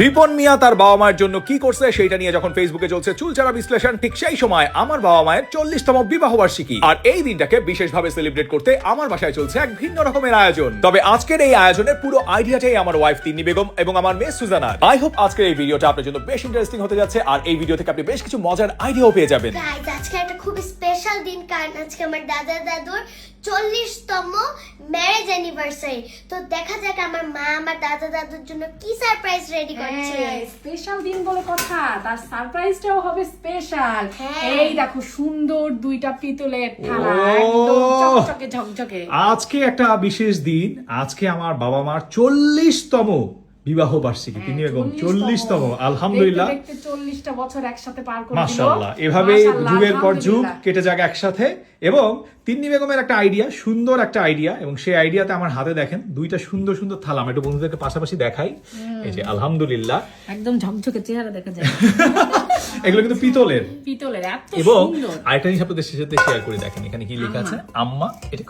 রিপন মিয়া তার বাবা মায়ের জন্য কি করছে সেটা নিয়ে যখন ফেসবুকে চলছে চুলচারা বিশ্লেষণ, ঠিক সেই সময় আমার বাবা মায়ের চল্লিশতম বিবাহ বার্ষিকী আর এই দিনটাকে বিশেষভাবে সেলিব্রেট করতে আমার বাসায় চলছে এক ভিন্ন রকমের আয়োজন। তবে আজকের এই আয়োজনের পুরো আইডিয়াটাই আমার ওয়াইফ তিন্নি বেগম এবং আমার মেয়ে সুজানার। আই হোপ আজকের এই ভিডিওটা আপনার জন্য বেশ ইন্টারেস্টিং হতে যাচ্ছে, আর এই ভিডিও থেকে আপনি বেশ কিছু মজার আইডিয়াও পেয়ে যাবেন। আজকে একটা খুব স্পেশাল দিন, কারণ আজকে আমার দাদা দাদুর চল্লিশতম ম্যারেজ অ্যানিভার্সারি তো দেখা যাক আমার মা আমার দাদা দাদুর জন্য কি সারপ্রাইজ রেডি করছে স্পেশাল দিন বলে কথা তার সারপ্রাইজটাও হবে স্পেশাল হ্যাঁ। এই দেখো সুন্দর দুইটা পিতলের থালা। একদম চকচকে ঝকঝকে আজকে একটা বিশেষ দিন আজকে আমার বাবা মার চল্লিশতম বিবাহ বার্ষিকী তিনি বেগম চল্লিশতম। আলহামদুলিল্লাহ। হ্যাঁ, চল্লিশটা বছর একসাথে পার করে দিল। এভাবে যুগের পর যুগ কেটে যাক একসাথে। এবং তিন্নি বেগমের একটা আইডিয়া সুন্দর একটা আইডিয়া এবং সেই আইডিয়াতে আমার হাতে দেখেন দুইটা সুন্দর সুন্দর থালা। আমি একটু বন্ধুদেরকে পাশাপাশি দেখাই। এই যে আলহামদুলিল্লাহ। একদম ঝকঝকে চেহারা দেখা যায়। এগুলো কিন্তু পিতলের। পিতলের এত এবং আরেকটা জিনিস আপনাদের সাথে শেয়ার করে দেখেন। এখানে কি লেখা আছে? আম্মা এটা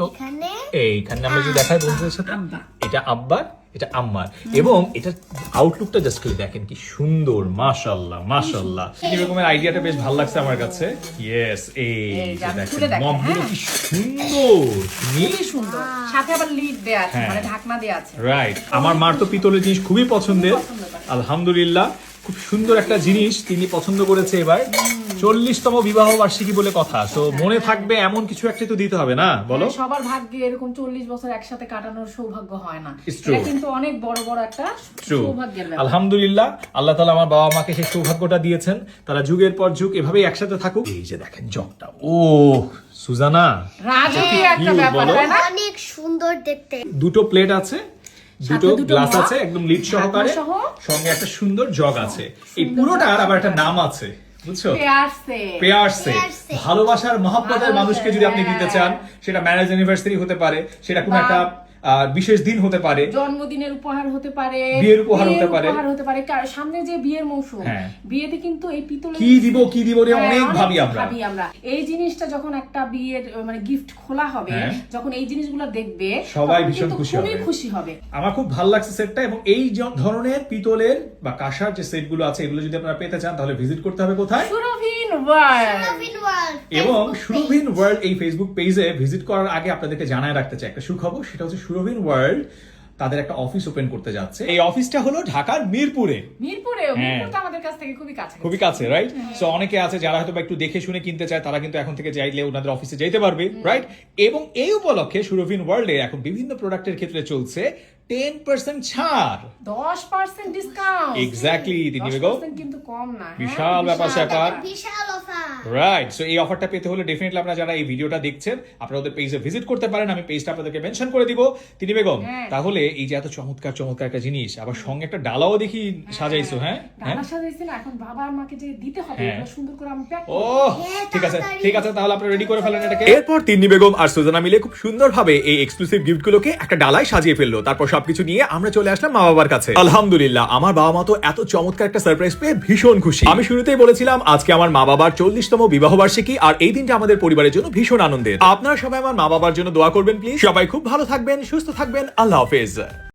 এইখানে আমরা যদি দেখাই বন্ধুদের সাথে এটা আব্বার এটা আম্মার। এবং এটা আউটলুকটা জাস্ট খালি দেখেন কি সুন্দর মাশাল্লাহ মাশাল্লাহ এই রকমের আইডিয়াটা বেশ ভালো লাগছে আমার কাছে। ইয়েস এই দেখেন, মগগুলো হ্যাঁ। কি সুন্দর। খুবই সুন্দর। সাথে আবার লিড দেয়া আছে হ্যাঁ। মানে ঢাকনা দেয়া আছে। রাইট আমার মার তো পিতলের জিনিস খুবই পছন্দের। আলহামদুলিল্লাহ। খুব সুন্দর একটা জিনিস তিনি পছন্দ করেছে এবার। চল্লিশতম বিবাহ বার্ষিকী বলে কথা। তো মনে থাকবে এমন কিছু একটা তো দিতে হবে না? বলো। মানে সবার ভাগ্যে এরকম চল্লিশ বছর একসাথে কাটানোর সৌভাগ্য হয় না। কিন্তু অনেক বড় বড় একটা. সৌভাগ্যের আলহামদুলিল্লাহ আল্লাহ তালা আমার বাবা মাকে সেই সৌভাগ্যটা দিয়েছেন। তারা যুগের পর যুগ এভাবেই একসাথে থাকুক। এই যে দেখেন জগটা। ও সুজানা। রাজকীয় একটা ব্যাপার বলো? তাই না? অনেক সুন্দর দেখতে। দুটো প্লেট আছে। দুটো গ্লাস আছে একদম লিড সহকারে সঙ্গে একটা সুন্দর জগ আছে। এই পুরোটার আবার একটা নাম আছে বুঝছ? পেয়ার্সে। ভালোবাসার মহাব্বতের মানুষকে যদি আপনি দিতে চান সেটা ম্যারেজ অ্যানিভার্সারি হতে পারে সেটা কোনো একটা আহ, বিশেষ দিন হতে পারে জন্মদিনের উপহার হতে পারে বিয়ের উপহার হতে পারে। উপহার হতে পারে সামনে যে বিয়ের মৌসুম হ্যাঁ। বিয়েতে কিন্তু এই পিতলের কি দিব কি দিব রে হ্যাঁ, অনেক ভাবি আমরা ভাবি আমরা এই জিনিসটা যখন একটা বিয়ের মানে গিফট খোলা হবে হ্যাঁ। যখন এই জিনিসগুলো দেখবে সবাই ভীষণ খুশি হবে। খুশি হবে আমার খুব ভালো লাগছে সেটটা এবং এই ধরনের পিতলের বা কাঁসার যে সেটগুলো আছে এগুলো যদি আপনারা পেতে চান তাহলে ভিজিট করতে হবে কোথায় ওয়ার্ল্ড এবং সুরভিন ওয়ার্ল্ড এই ফেসবুক পেজে ভিজিট করার আগে আপনাদেরকে জানায় রাখতে চাই একটা সুখবর সেটা হচ্ছে সুরভিন ওয়ার্ল্ড তাদের একটা অফিস ওপেন করতে যাচ্ছে। এই অফিসটা হলো ঢাকার মিরপুরে। মিরপুরে হ্যাঁ। আমাদের কাছ থেকে খুবই কাছে। খুবই কাছে রাইট সো অনেকে আছে যারা হয়তো বা একটু দেখে শুনে কিনতে চায় তারা কিন্তু এখন থেকে চাইলে ওনাদের অফিসে যেতে পারবে রাইট এবং এই উপলক্ষে সুরভিন ওয়ার্ল্ডে এখন বিভিন্ন প্রোডাক্টের ক্ষেত্রে চলছে টেন পার্সেন্ট ছাড়। দশ পার্সেন্ট ডিসকাউন্ট দিদি বেগম। কিন্তু কম না হ্যাঁ? বিশাল ব্যাপার স্যাপার। বিশাল রাইট সো এই অফারটা পেতে হলে ডেফিনেটলি আপনারা যারা এই ভিডিওটা দেখছেন আপনারা ওদের পেজে ভিজিট করতে পারেন। আমি পেজটা আপনাদেরকে মেনশন করে দিব। তিনি বেগম হ্যাঁ। তাহলে এই যে এত চমৎকার চমৎকার একটা জিনিস আবার সঙ্গে একটা ডালাও দেখি সাজাইছো হ্যাঁ? হ্যাঁ? ডালা সাজাইছি না এখন বাবা আর মাকে যে দিতে হবে হ্যাঁ। সুন্দর করে আমি প্যাক ও হ্যাঁ, ঠিক আছে ঠিক আছে তাহলে আপনারা রেডি করে ফেলেন এটাকে। এরপর তিন্নি বেগম আর সুজানা মিলে খুব সুন্দরভাবে এই এক্সক্লুসিভ গিফটগুলোকে একটা ডালায় সাজিয়ে ফেলল। তারপর সবকিছু নিয়ে আমরা চলে আসলাম মা বাবার কাছে। আলহামদুলিল্লাহ আমার বাবা মা তো এত চমৎকার একটা সারপ্রাইজ পেয়ে ভীষণ খুশি। আমি শুরুতেই বলেছিলাম আজকে আমার মা বাবার চল্লিশতম বিবাহ বার্ষিকী আর এই দিনটা আমাদের পরিবারের জন্য ভীষণ আনন্দের। আপনারা সবাই আমার মা বাবার জন্য দোয়া করবেন প্লিজ সবাই খুব ভালো থাকবেন, সুস্থ থাকবেন। আল্লাহ হাফেজ।